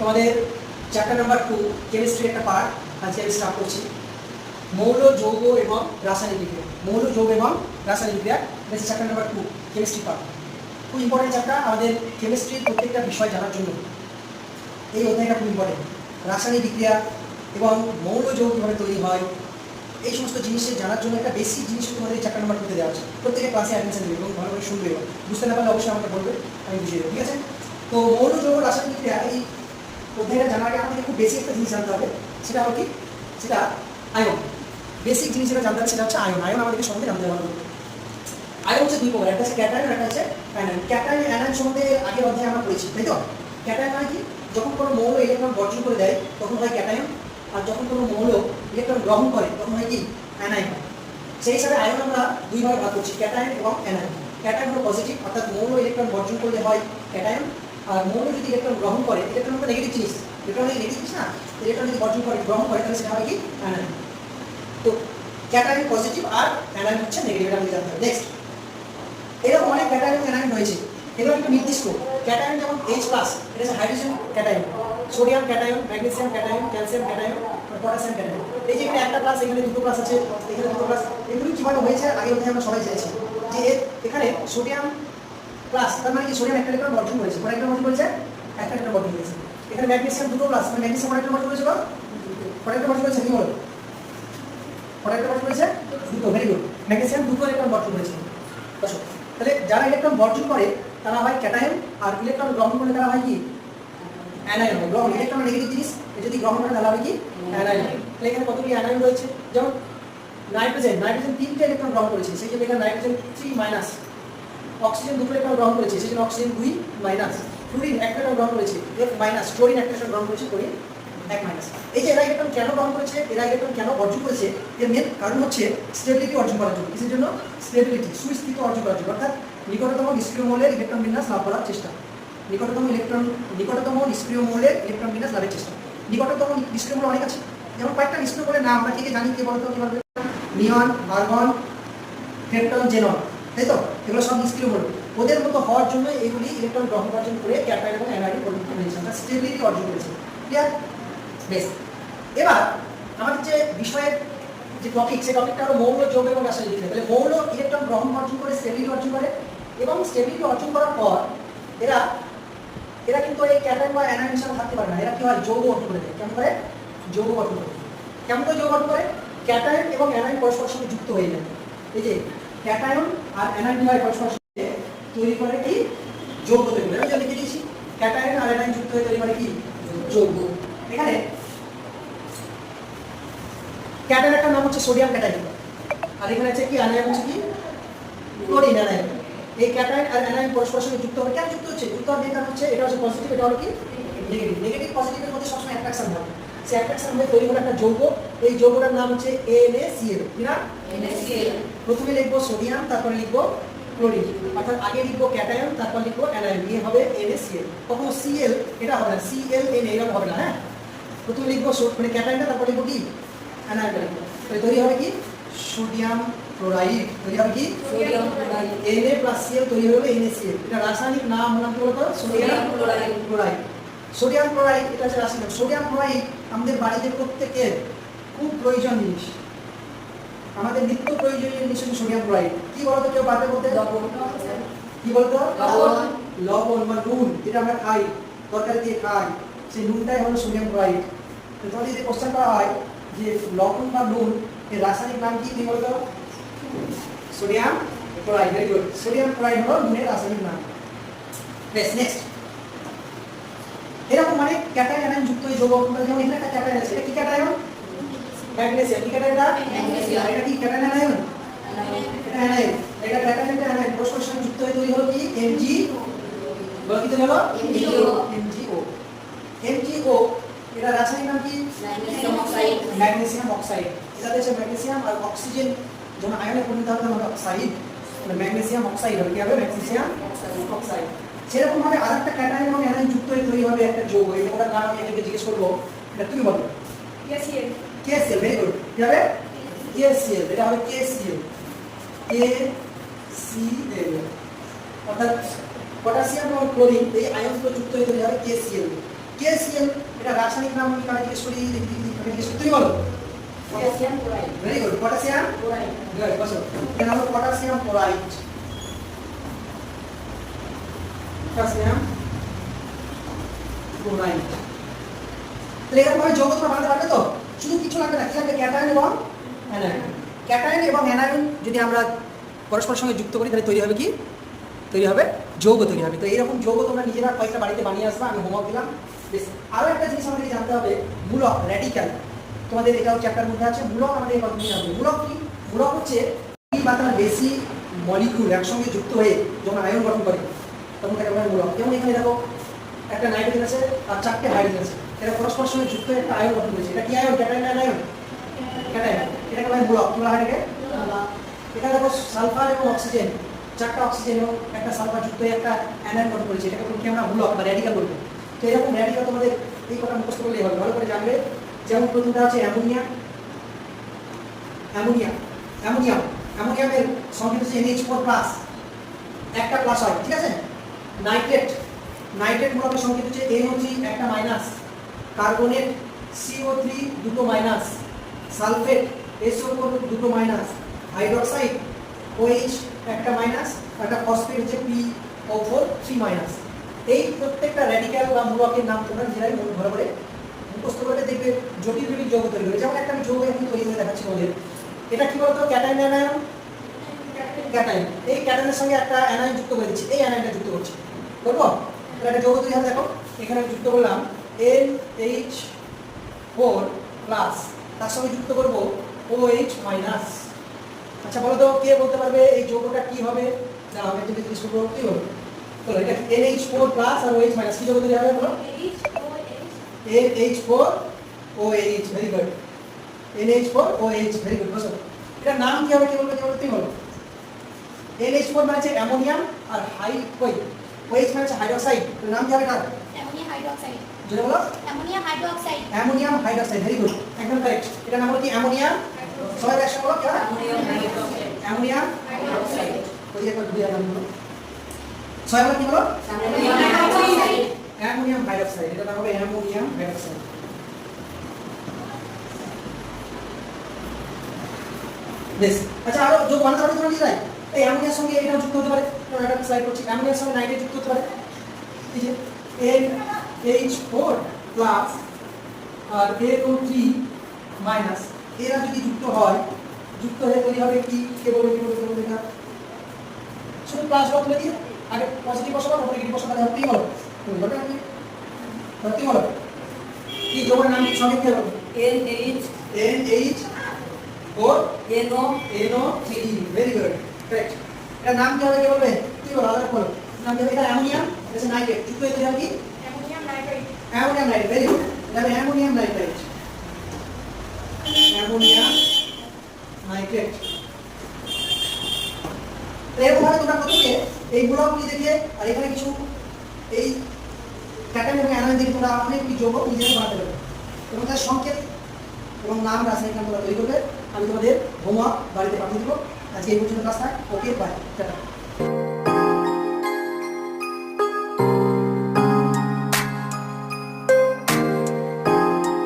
তোমাদের chapter number two chemistry একটা part আজকে আমি স্টার্ট করছি। মৌল, যৌগ এবং রাসায়নিক বিক্রিয়া। মৌল, যৌগ এবং রাসায়নিক বিক্রিয়া। This chapter number two chemistry part খুব ইম্পর্টেন্ট চ্যাপ্টার আমাদের কেমিস্ট্রির প্রত্যেকটা বিষয় জানার জন্য। এই অধ্যায়টা খুব ইম্পর্টেন্ট রাসায়নিক বিক্রিয়া এবং মৌল, যৌগ কীভাবে তৈরি হয়, এই সমস্ত জিনিসের জানার জন্য একটা বেশি জিনিস তোমাদের চ্যাপ্টার নাম্বার টুতে দেওয়া আছে। প্রত্যেকে ক্লাসে অ্যাটেনশন দেবে এবং ভালোভাবে শুনবে এবার। বুঝতে না পারলে অবশ্যই আমাকে বলবে, আমি বুঝিয়ে দেবো, ঠিক আছে? তো মৌল, যৌগ, রাসায়নিক বিক্রিয়া, এই অধ্যায়টা জানার আগে আমাদের খুব বেসিক একটা জিনিস জানতে হবে। সেটা হলো কি? সেটা আয়ন। বেসিক জিনিস যেটা জানতে হবে সেটা হচ্ছে আয়ন। আয়ন আমাদেরকে সম্বন্ধে জানতে হবে। আয়ন হচ্ছে দুই প্রকার। একটা হচ্ছে ক্যাটায়ন একটা হচ্ছে অ্যানায়ন। ক্যাটায়ন অ্যানায়ন সম্বন্ধে আগের অধ্যায়ে আমরা পড়েছি, তাই তো? ক্যাটায়ন মানে কি? যখন কোনো মৌল ইলেকট্রন বর্জন করে দেয়, তখন হয় ক্যাটায়ন। আর যখন কোনো মৌল ইলেকট্রন গ্রহণ করে, তখন হয় কি? অ্যানায়ন। সেই হিসাবে আয়ন আমরা দুই ভাগে করছি, ক্যাটায়ন এবং অ্যানায়ন। ক্যাটায়ন হলো পজিটিভ অর্থাৎ মৌল ইলেকট্রন বর্জন করলে হয় ক্যাটায়ন। আর মৌল যদি ইলেকট্রন গ্রহণ করে ইলেকট্রন হলো নেগেটিভ জিনিস। ইলেকট্রন নেগেটিভ জিনিস না? ইলেকট্রন যদি বর্জন করে, গ্রহণ করে, তাহলে সেটা হবে কি? অ্যানায়ন তো ক্যাটায়ন পজিটিভ আর অ্যানায়ন হচ্ছে নেগেটিভ এটা আমাদের জানতে হবে নেক্সট এরকম অনেক ক্যাটায়ন অ্যানায়ন রয়েছে। এগুলো একটা নির্দিষ্ট। ক্যাটায়ন যেমন এইচ প্লাস এটা হচ্ছে hydrogen cation sodium cation magnesium cation calcium cation potassium cation এই যে একটা ক্লাস এখানে দুটো ক্লাস আছে, এখানে দুটো ক্লাস এগুলো কীভাবে হয়েছে, আগে আমরা সবাই চাইছি যে এখানে সোডিয়াম প্লাস তার মানে কি? সোডিয়াম একটা ইলেকট্রন বর্জন করেছে। কটা একটা বর্জন করেছে? একটা ইলেকট্রন বর্জন করেছে। এখানে ম্যাগনেসিয়াম দুটো প্লাস মানে ম্যাগনেসিয়াম কটা ইলেকট্রন বর্জন করেছে গো? কটা ইলেকট্রন বর্জন করেছে? কি বলো? কটা ইলেকট্রন বর্জন করেছে? দুটো ভেরি গুড ম্যাগনেসিয়াম দুটো ইলেকট্রন বর্জন করেছে। বসো। তাহলে যারা ইলেকট্রন বর্জন করে, তারা হয় ক্যাটায়ন আর ইলেকট্রন গ্রহণ করে তারা হয় কি? অ্যানায়ন গ্রহণ ইলেকট্রন নেগেটিভ জিনিস যদি গ্রহণ করে, তাহলে হবে কি? অ্যানায়ন তাহলে এখানে কতগুলি অ্যানায়ন রয়েছে? যেমন নাইট্রোজেন নাইট্রোজেন তিনটে ইলেকট্রন গ্রহণ করেছে। সেই জন্য এখানে নাইট্রোজেন থ্রি মাইনাস অক্সিজেন দুটো ইলেকট্রন গ্রহণ করেছে, সেই জন্য অক্সিজেন দুই মাইনাস ফ্লুরিন একটা ইলেকট্রন গ্রহণ করেছে এফ মাইনাস ক্লোরিন একটা ইলেকট্রন গ্রহণ করেছে ক্লোরিন এক মাইনাস এই যে এরা কেন গ্রহণ করেছে এরা ইলেকট্রন কেন অর্জন করেছে, এর মেন কারণ হচ্ছে স্টেবিলিটি অর্জন করার জন্য। কিসের জন্য? স্টেবিলিটি সুস্থিত অর্জন করার জন্য। অর্থাৎ নিকটতম নিষ্ক্রিয় মৌলের ইলেকট্রন বিন্যাস লাভ করার চেষ্টা। নিকটতম ইলেকট্রন নিকটতম নিষ্ক্রিয় মৌলের ইলেকট্রন বিন্যাস লাভের চেষ্টা। নিকটতম নিষ্ক্রিয় মৌল অনেক আছে। যেমন কয়েকটা নিষ্ক্রিয় মৌলের নাম, আমরা ঠিক জানি, কে বলতো, কি বলবে নিয়ন আর্গন ক্রেপ্টন জেনন। তাই তো? এগুলো সব নিষ্ক্রিয় মৌল ওদের মতো হওয়ার জন্য এগুলি ইলেকট্রন গ্রহণ অর্জন করে ক্যাটাইন এবং অ্যানাইড পরিবর্তন হয়েছে। আমরা স্টেবিলিটি অর্জন করেছি। ক্লিয়ার বেশ। এবার, আমাদের যে বিষয়ের যে টপিক সেই টপিকটা হলো মৌল যোগ এবং রাসায়নিক বিক্রিয়া তাহলে মৌল ইলেকট্রন গ্রহণ অর্জন করে স্টেবিলিটি অর্জন করে এবং স্টেবিলিটি অর্জন করার পর এরা এরা কিন্তু এই ক্যাটাইন বা অ্যানায়ন হিসাবে থাকতে পারে না। এরা কি হয়? যৌগ গঠন করে দেয়। কেমন করে? যৌগ গঠন করে। কেমন করে যৌগ গঠন করে? ক্যাটায়ন এবং অ্যানায়ন পরস্পরের সঙ্গে যুক্ত হয়ে যায়। এই যে ক্যাটায়ন আর অ্যানায়ন হয় তৈরি করে কি যৌগ তৈরি করে। আমি লিখে দিয়েছি। ক্যাটায়ন আর অ্যানায়ন যুক্ত হয়ে তৈরি করে কি? যৌগ। এখানে ক্যাটায়ন একটা নাম হচ্ছে সোডিয়াম ক্যাটায়ন। আর এখানে আছে কি? অ্যানায়ন হচ্ছে কি? Chlorine anion. এই ক্যাটায়ন আর অ্যানায়ন পরস্পর সঙ্গে যুক্ত হবে। কেন যুক্ত হচ্ছে? যুক্ত হওয়ার কারণ হচ্ছে, এটা হচ্ছে পজিটিভ এটা হলো কি? নেগেটিভ। নেগেটিভ পজিটিভের মধ্যে সবসময় অ্যাট্রাকশন হবে অ্যাট্রাকশন হয়ে তৈরি হলো একটা যৌগ এই যৌগটার নাম হচ্ছে NaCl কি না প্রথমে লিখব সোডিয়াম তারপরে লিখব ক্লোরিন। অর্থাৎ আগে লিখব ক্যাটায়ন তারপর লিখব অ্যানায়ন নিয়ে হবে NaCl কখনো Cl এটা হবে না। Cl N এরকম হবে না হ্যাঁ? প্রথমে লিখব মানে ক্যাটায়নটা তারপর লিখব কি? অ্যানায়নটা লিখব। তাহলে তৈরি হবে কি? Sodium chloride. তৈরি হবে কি? Na প্লাস Cl তৈরি হবে NaCl এটা রাসায়নিক নাম হলাম কি বলতো? Sodium chloride. সোডিয়াম ক্লোরাইড এটা হচ্ছে রাসায়নিক সোডিয়াম ক্লোরাইড আমাদের বাড়িতে প্রত্যেকের খুব প্রয়োজন জিনিস। আমাদের নিত্য প্রয়োজনীয় জিনিস হচ্ছে সোডিয়াম ক্লোরাইড। কি বলতো কেউ পারবে বলতে? কি বলতো? লবণ। লবণ বা নুন যেটা আমরা খাই তরকারি দিয়ে খাই সেই নুনটাই হলো সোডিয়াম ক্লোরাইড। তো তোমাদের যদি কোশ্চেন করা হয় যে লবণ বা নুন এর রাসায়নিক নাম কি কি বলতো? Sodium chloride very good sodium chloride হলো নুনের রাসায়নিক নাম। বেশ নেক্সট এরকম মানে ক্যাটায়ন যুক্ত হয়ে যৌগ যেমন এখানে একটা ক্যাটায়ন আছে এটা কি ক্যাটায়ন ম্যাগনেসিয়াম কি ক্যাটায়ন এটা? ম্যাগনেসিয়াম। এটা কি ক্যাটায়ন অ্যানায়ন। এটা অ্যানায়ন। এটা ক্যাটায়ন এটা অ্যানায়ন। পরস্পরের সঙ্গে যুক্ত হয়ে তৈরি হলো কি? এমজি বলো কি তৈরি হলো? MgO এমজিও এমজিও এটা রাসায়নিক নাম কি? Magnesium oxide. এটা হচ্ছে ম্যাগনেসিয়াম আর অক্সিজেন যখন আয়নে পরিণত হবে তখন অক্সাইড। ম্যাগনেসিয়াম অক্সাইড হবে। কি হবে? ম্যাগনেসিয়াম অক্সাইড সেরকম ভাবে আরেকটা ক্যাটায়ন এবং অ্যানায়ন যুক্ত হয়ে তৈরি হবে একটা যৌগ। এই যৌগটার নাম আমি এটাকে জিজ্ঞেস করব। এটা তুমি বলো। KCl ভেরি গুড কি হবে? KCl এটা হবে KCl KCl অর্থাৎ পটাশিয়াম এবং ক্লোরিন এই আয়নগুলো যুক্ত হয়ে তৈরি হবে KCl কেসিএল এটা রাসায়নিক নাম আমি জিজ্ঞেস করি জিজ্ঞেস করি। তুমি বলো। Potassium chloride. Very good potassium Chloride. Good বসো এর নাম হলো পটাশিয়াম ক্লোরাইড পটাশিয়াম ক্লোরাইড তাহলে এরকম ভাবে যৌগ তোমরা বানাতে পারবে তো? শুধু কিছু লাগবে না। কি লাগবে? ক্যাটায়ন এবং অ্যানায়ন ক্যাটায়ন এবং অ্যানায়ন যদি আমরা পরস্পরের সঙ্গে যুক্ত করি তাহলে তৈরি হবে কি? তৈরি হবে যৌগ তৈরি হবে। তো এইরকম যৌগ তোমরা নিজেরা কয়েকটা বাড়িতে বানিয়ে আসবে আমি হোমওয়ার্ক দিলাম। বেশ আরও একটা জিনিস আমাদেরকে জানতে হবে মূলক র্যাডিক্যাল তোমাদের এটাও চ্যাপ্টার মধ্যে আছে। মূলক আমাদের এই কথা জানতে হবে। মূলক কি? মূলক হচ্ছে দুই বা তার বেশি মলিকুল একসঙ্গে যুক্ত হয়ে যখন আয়ন গঠন করে তখন তাকে বলা হয় মূলক। যেমন এখানে দেখো একটা নাইট্রোজেন আছে আর চারটে হাইড্রোজেন আছে। এটা পরস্পর সঙ্গে যুক্ত হয়ে একটা আয়ন গঠন করেছে। এটা কি আয়ন ক্যাটায়ন না আয়ন ক্যাটায়ন এটাকে বলা হয় মূলক। বলা হয় এটা দেখো সালফার এবং অক্সিজেন চারটা অক্সিজেন এবং একটা সালফার যুক্ত হয়ে একটা অ্যানায়ন গঠন করেছে। এটাকে বলি কি আমরা মূলক বা র্যাডিক্যাল বলব। তো এরকম র্যাডিক্যাল তোমাদের এই কথা মুখস্থ করলেই হবে। ভালো করে জানবে। যেমন প্রথমটা আছে অ্যামোনিয়া। অ্যামোনিয়া। অ্যামোনিয়াম। অ্যামোনিয়ামের সংকেত হচ্ছে এনএইচ ফোর প্লাস একটা প্লাস হয়, ঠিক আছে? নাইট্রেট নাইট্রেট মূলকের সংকেত হচ্ছে এনও থ্রি একটা মাইনাস কার্বনেট সিও থ্রি দুটো মাইনাস সালফেট এসও দুটো মাইনাস হাইড্রক্সাইড ওএইচ একটা মাইনাস একটা ফসফেট হচ্ছে P O four three minus এই প্রত্যেকটা র্যাডিক্যাল বা মূলকের নাম তোমরা নিজেরাই মনে ঘরে করে করলে দেখবে জটিল জটিল যৌগ তৈরি করে। যেমন একটা আমি যৌগ এখন তৈরি করে দেখাচ্ছি তোমাদের। এটা কি বলতো? Cation anion? ক্যাটাইন। এই ক্যাটাইনের সঙ্গে একটা অ্যানায়ন যুক্ত করে দিচ্ছি। এই অ্যানায়নটা যুক্ত করছি। বলব তাহলে একটা যৌগ তৈরি হবে। দেখো, এখানে যুক্ত করলাম এন এইচ ফোর প্লাস তার সঙ্গে যুক্ত করব ও এইচ মাইনাস আচ্ছা বলো তো, কে বলতে পারবে এই যৌগটা কি হবে? না আমি যদি জিজ্ঞেস করব, কি হবে? বলো, এটা এন এইচ ফোর প্লাস আর ও এইচ মাইনাস কি যৌগ তৈরি হবে বলো? N H four O H very good N H four O H very good বসো এটার নাম কি হবে কি বলবে কি বলবে তুমি বলো এন এইচ ফোর মানে হচ্ছে অ্যামোনিয়াম আর হাই ওই এইচ মানে হচ্ছে হাইড্রোক্সাইড। এর নাম কি হবে তার? Ammonia hydroxide. যদি বলো। Ammonia hydroxide. Ammonium hydroxide very good একদম কারেক্ট এটা নাম হলো কি অ্যামোনিয়াম সবাই একসাথে বলো কি হয়? অ্যামোনিয়াম ওই যে একটা দুই নাম বলো? সবাই বলো কি বলো? hydroxide. অ্যামোনিয়াম হাইড্রোক্সাইড এটা নাম হবে অ্যামোনিয়াম হাইড্রোক্সাইড বেশ আচ্ছা আরও যোগ বানাতে পারি তোমরা নিজেরাই এই অ্যামোনিয়ার সঙ্গে এটা যুক্ত হতে পারে তোমরা এটা স্লাইড করছি। অ্যামোনিয়ার সঙ্গে নাইট্রেট যুক্ত হতে পারে। এই যে এন এইচ ফোর প্লাস আর এনও থ্রি মাইনাস এরা যদি যুক্ত হয়, যুক্ত হয়ে তৈরি হবে কি? কে বলবে, কি বলবে শুধু প্লাস দিয়ে আগে পজিটিভ বসাবো, তারপরে নেগেটিভ বসাবো, তাহলে তুই বলো তুমি বলবে না তুমি তাহলে তুই বলো কি তোমার নাম কি সঙ্গে কি হবে NH N H four NO NO three very good correct এটার নাম কি হবে কে বলবে তুই বলো আলাদা বলো নাম কি হবে? এটা অ্যামোনিয়াম? এটা নাইট্রেট। হয়ে হবে কি? Ammonium nitrate. Ammonium nitrate. Very good এটা অ্যামোনিয়াম নাইট্রেট। Ammonium nitrate. তো এরকমভাবে তোমরা প্রথমে এই ব্লকগুলি দেখে আর এখানে কিছু এই ক্যাটান এবং দেখে তোমরা অনেকগুলি যৌগ নিজেদের বানাতে পারবে। এবং তার সংকেত এবং নাম রাসায়নিক নাম তোমরা তৈরি করবে। আমি তোমাদের হোমওয়ার্ক বাড়িতে পাঠিয়ে দেবো। আজকে এই পর্যন্ত রাস্তায় ওকে টাটা।